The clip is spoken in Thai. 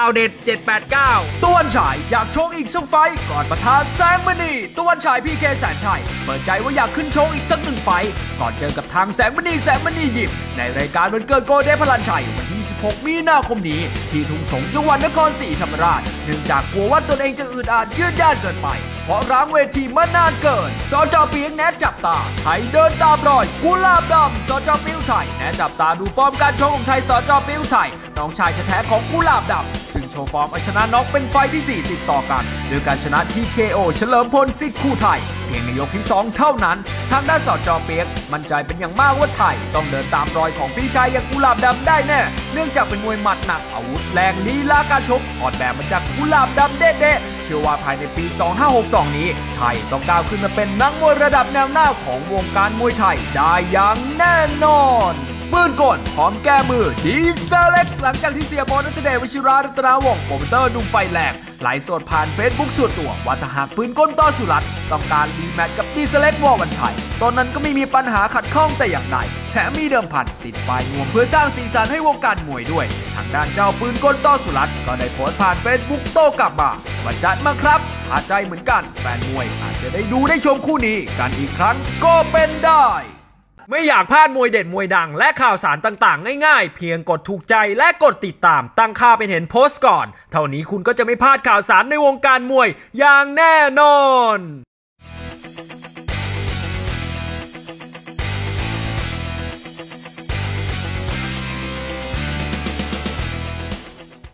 ข่าวเด็ด 789ต้วนฉายอยากโชคอีกสักไฟก่อนประทะแสงมณีต้วนฉายพีเคแสนชัยเปิดใจว่าอยากขึ้นโชคอีกสักหนึ่งไฟก่อนเจอกับทางแสงมณีแสงมณียิบในรายการวันเกิดโกเด้พลันชัยวันที่16มีนาคมนี้ ที่ทุ่งสงจังหวัดนครศรีธรรมราชเนื่องจากกลัวว่าตนเองจะอึดอัดยืดย่านเกินไป เพราะร้างเวทีมานานเกิน สจเปียงแนะจับตา ไทยเดินตามรอย กุลาบดำสจปิ้วไทยแนะจับตาดูฟอร์มการชกของไทยสจปิ้วไทยน้องชายแท้ๆของกุลาบดำซึ่งโชว์ฟอร์มเอาชนะน็อกเป็นไฟที่ 4 ติดต่อกันโดยการชนะ TKO เฉลิมพลสิทธิ์คู่ไทย เพียงในยกที่ 2 เท่านั้น ทางด้านสจเปียกมั่นใจเป็นอย่างมากว่าไทย ต้องเดินตามรอยของพี่ชายอย่างกุลาบดำได้แน่ เนื่องจากเป็นมวยหมัดหนักอาวุธแรงลีลาการชกถอดแบบมาจากกุลาบดำเด้ๆเชื่อว่าภายในปี 2562 นี้ ไทยต้องก้าวขึ้นมาเป็นนักมวยระดับแนวหน้าของวงการมวยไทยได้อย่างแน่นอน นพร้อมแก้มือดีเซลเล็ก หลังจากที่เสียโบนัทเดชวชิรารัตนาวงศ์โปรโมเตอร์นุ่มไฟแรงไลฟ์สดผ่านเฟซบุ๊กส่วนตัวว่าถ้าหากปืนกลต่อสุรัตน์ต้องการรีแมตช์กับดีเซลเล็กวอวันชัย ตอนนั้นก็ไม่มีปัญหาขัดข้องแต่อย่างใดแถมมีเดิมพันติดปลายนวมเพื่อสร้างสีสันให้วงการมวยด้วย ทางด้านเจ้าปืนกลต่อสุรัตน์ก็ได้โพสต์ผ่านเฟซบุ๊กโต้กลับมาว่าจัดมาครับถ้าใจเหมือนกันแฟนมวยอาจจะได้ดูได้ชมคู่นี้กันอีกครั้งก็เป็นได้ ไม่อยากพลาดมวยเด็ดมวยดัง และข่าวสารต่างๆ ง่ายๆ เพียงกดถูกใจและกดติดตามตั้งค่าเป็นเห็นโพสต์ก่อน เท่านี้คุณก็จะไม่พลาดข่าวสารในวงการมวยอย่างแน่นอน